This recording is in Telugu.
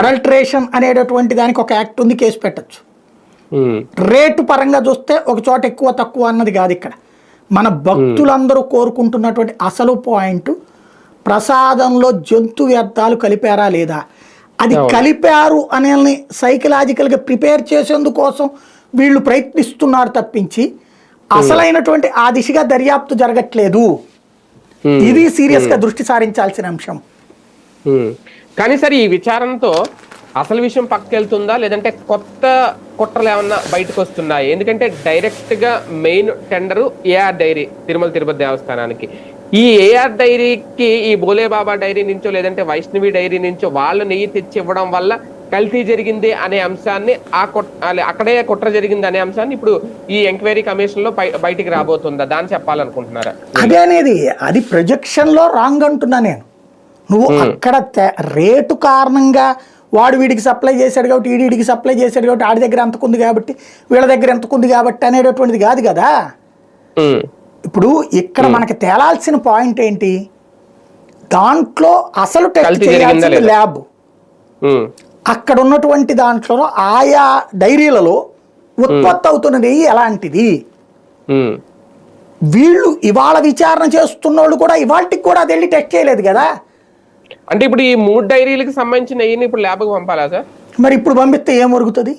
అడల్ట్రేషన్ అనేటటువంటి దానికి ఒక యాక్ట్ ఉంది కేసు పెట్టచ్చు. రేటు పరంగా చూస్తే ఒక చోట ఎక్కువ తక్కువ అన్నది కాదు ఇక్కడ. మన భక్తులందరూ కోరుకుంటున్నటువంటి అసలు పాయింట్ ప్రసాదంలో జంతు వ్యర్థాలు కలిపారా లేదా? అది కలిపారు అనే సైకలాజికల్గా ప్రిపేర్ చేసేందుకోసం వీళ్ళు ప్రయత్నిస్తున్నారు తప్పించి అసలైనటువంటి ఆ దిశగా దర్యాప్తు జరగట్లేదు. ఇది సీరియస్గా దృష్టి సారించాల్సిన అంశం. కానీ సరే ఈ విచారణతో అసలు విషయం పక్కకెళ్తుందా? లేదంటే కొత్త కుట్రలు ఏమన్నా బయటకు వస్తున్నాయి ఎందుకంటే డైరెక్ట్గా main tender AR dairy Tirumala Tirupati దేవస్థానానికి. ఈ ఏఆర్ డైరీకి ఈ బోలేబాబా డైరీ నుంచో లేదంటే వైష్ణవి డైరీ నుంచో వాళ్ళు నెయ్యి తెచ్చి ఇవ్వడం వల్ల కల్తీ జరిగింది అనే అంశాన్ని ఆ కుట్ అక్కడే కుట్ర జరిగింది అనే అంశాన్ని ఇప్పుడు ఈ ఎంక్వైరీ కమిషన్లో బయటికి రాబోతుందా? దాన్ని చెప్పాలనుకుంటున్నారా? అదే అనేది అది ప్రొజెక్షన్లో రాంగ్ అంటున్నా నేను. నువ్వు అక్కడ రేటు కారణంగా వాడు వీడికి సప్లై చేశాడు కాబట్టి వీడికి సప్లై చేశాడు కాబట్టి ఆడి దగ్గర ఎంతకుంది కాబట్టి వీళ్ళ దగ్గర ఎంతకుంది కాబట్టి అనేటటువంటిది కాదు కదా? ఇప్పుడు ఇక్కడ మనకి తేలాల్సిన పాయింట్ ఏంటి? దాంట్లో అసలు టెస్ట్ చేయాల్సింది? ల్యాబ్. అక్కడ ఉన్నటువంటి దాంట్లో ఆయా డైరీలలో ఉత్పత్తి అవుతున్న నెయ్యి ఎలాంటిది. వీళ్ళు ఇవాళ విచారణ చేస్తున్న వాళ్ళు కూడా ఇవాళకి కూడా అది వెళ్ళి టెస్ట్ చేయలేదు కదా? అంటే ఇప్పుడు ఈ మూడు డైరీలకు సంబంధించిన ఇప్పుడు ల్యాబ్కి పంపాలా సార్? మరి ఇప్పుడు పంపిస్తే ఏం ఒరుగుతుంది?